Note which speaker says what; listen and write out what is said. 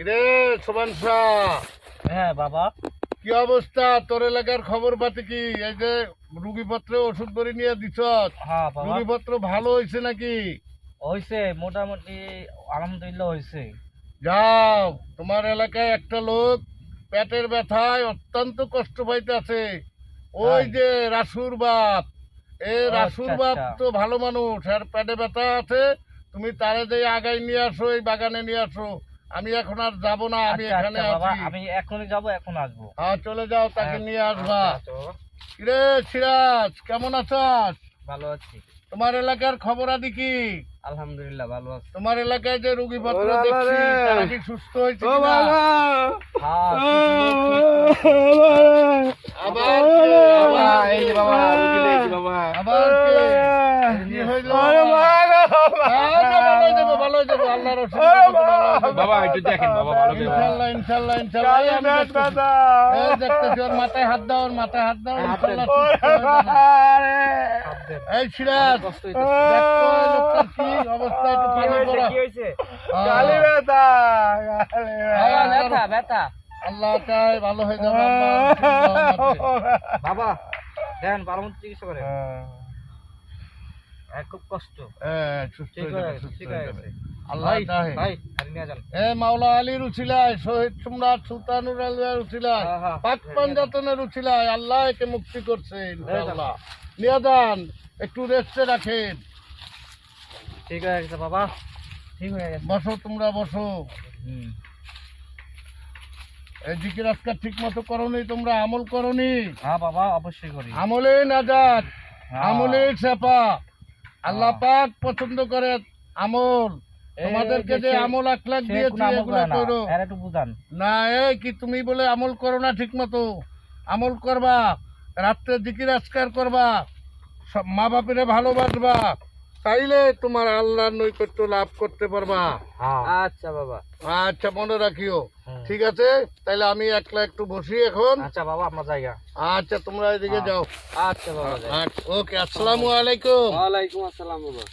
Speaker 1: কিরে সোমান
Speaker 2: হ্যাঁ বাবা।
Speaker 1: কি অবস্থা? তোর এলাকার খবর পাতি কি? এই যে রুগীপত্রে ওষুধ করে নিয়ে দিছ?
Speaker 2: হ্যাঁ
Speaker 1: রুগীপত্র ভালো হয়েছে নাকি?
Speaker 2: হয়েছে মোটামুটি আলহামদুলিল্লাহ হয়েছে।
Speaker 1: যাও তোমার এলাকায় একটা লোক পেটের ব্যথায় অত্যন্ত কষ্ট পাইতে আছে
Speaker 2: ওই
Speaker 1: যে রাসুর বাপ। এ
Speaker 2: আচ্ছা,
Speaker 1: রাসুর বাপ
Speaker 2: আচ্ছা।
Speaker 1: তো ভালো মানুষ। আর পেটে ব্যথা আছে। তুমি তারে যে আগাই নিয়ে আসো এই বাগানে নিয়ে আসো। আমি এখন আর যাব না আমি
Speaker 2: আচ্ছা
Speaker 1: এখানে
Speaker 2: আচ্ছা
Speaker 1: আছি।
Speaker 2: আমি এখনই যাব এখন আসব।
Speaker 1: হ্যাঁ চলে যাও তাকে
Speaker 2: হ্যাঁ,
Speaker 1: নিয়ে আসবা।
Speaker 2: আচ্ছা।
Speaker 1: কিরে সিরাজ কেমন আছস?
Speaker 2: ভালো আছি।
Speaker 1: তোমার এলাকার খবর আদি কি?
Speaker 2: আলহামদুলিল্লাহ ভালো আছি।
Speaker 1: তোমার এলাকায় যে রুগীপত্র
Speaker 3: ও বাবা
Speaker 1: দেখছি তারা কি সুস্থ হয়েছে কিনা?
Speaker 2: হ্যাঁ
Speaker 1: আবার আবার
Speaker 3: এই বাবা রুগী লেগেছে বাবা।
Speaker 1: আবার কি? হইল
Speaker 3: আরে
Speaker 1: বাবা?
Speaker 3: বাবা
Speaker 1: হ্যাঁ, না, ভালো হয়ে যাবে, ভালো হয়ে হয়ে।
Speaker 3: বাবা একটু দেখেন বাবা ভালো।
Speaker 1: এই দেখতেছি। ওর মাথায় হাত দাও, ওর মাথায় হাত দাও, হয়ে এই সিরাজ,
Speaker 2: কষ্ট
Speaker 1: কি অবস্থা, একটু। হ্যাঁ। হ্যাঁ,
Speaker 2: ব্যথা ব্যথা।
Speaker 1: আল্লাহ চাই ভালো হয়ে যাবে
Speaker 2: বাবা দেন ভালো মতো চিকিৎসা করে খুব কষ্ট।
Speaker 1: হ্যাঁ, সুস্থ
Speaker 2: ঠিক
Speaker 1: হয়ে
Speaker 2: হয়ে গেছে।
Speaker 1: হয়ে
Speaker 2: হয়ে
Speaker 1: যাবে।
Speaker 2: গেছে
Speaker 1: আল্লাহ
Speaker 2: ভাই
Speaker 1: চাহে।
Speaker 2: ভাই গাড়ি নিয়ে যান।
Speaker 1: এ মাওলা আলীর উছিলায় শহীদ সম্রাট সুলতানুর আলিয়ার উছিলায়। পাক পাঞ্জাতনের উছিলায় আল্লাহ একে মুক্তি করছে ইনশাআল্লাহ। নিয়ে যান একটু রেস্টে রাখেন।
Speaker 2: ঠিক হয়ে গেছে বাবা। ঠিক হয়ে গেছে।
Speaker 1: বসো তোমরা বসো।
Speaker 2: হুম।
Speaker 1: এই জিকির আজকার ঠিক মতো করনি তোমরা আমল করনি।
Speaker 2: হ্যাঁ বাবা অবশ্যই করি।
Speaker 1: আমলে নাজাত
Speaker 2: হ্যাঁ।
Speaker 1: আমলে সেপা আল্লাহ পাক পছন্দ করে আমল।
Speaker 2: এই
Speaker 1: তোমাদেরকে
Speaker 2: যে
Speaker 1: আমল দিয়েছি এগুলো
Speaker 2: না।
Speaker 1: করো
Speaker 2: একটু বুঝান।
Speaker 1: না এই কি তুমি বলে আমল করো না ঠিক মতো আমল করবা রাত্রে জিকির আজকার করবা মা বাপেরে ভালোবাসবা তাইলে তোমার আল্লাহর নৈকট্য লাভ করতে পারবা।
Speaker 2: আচ্ছা বাবা।
Speaker 1: আচ্ছা মনে রাখিও। ঠিক আছে? তাইলে আমি একলা একটু বসি এখন।
Speaker 2: আচ্ছা বাবা আপনার জায়গা।
Speaker 1: আচ্ছা তোমরা এদিকে
Speaker 2: হ্যাঁ।
Speaker 1: যাও।
Speaker 2: আচ্ছা বাবা
Speaker 1: আচ্ছা ওকে আসসালামু আলাইকুম।
Speaker 2: ওয়ালাইকুম আসসালাম বাবা।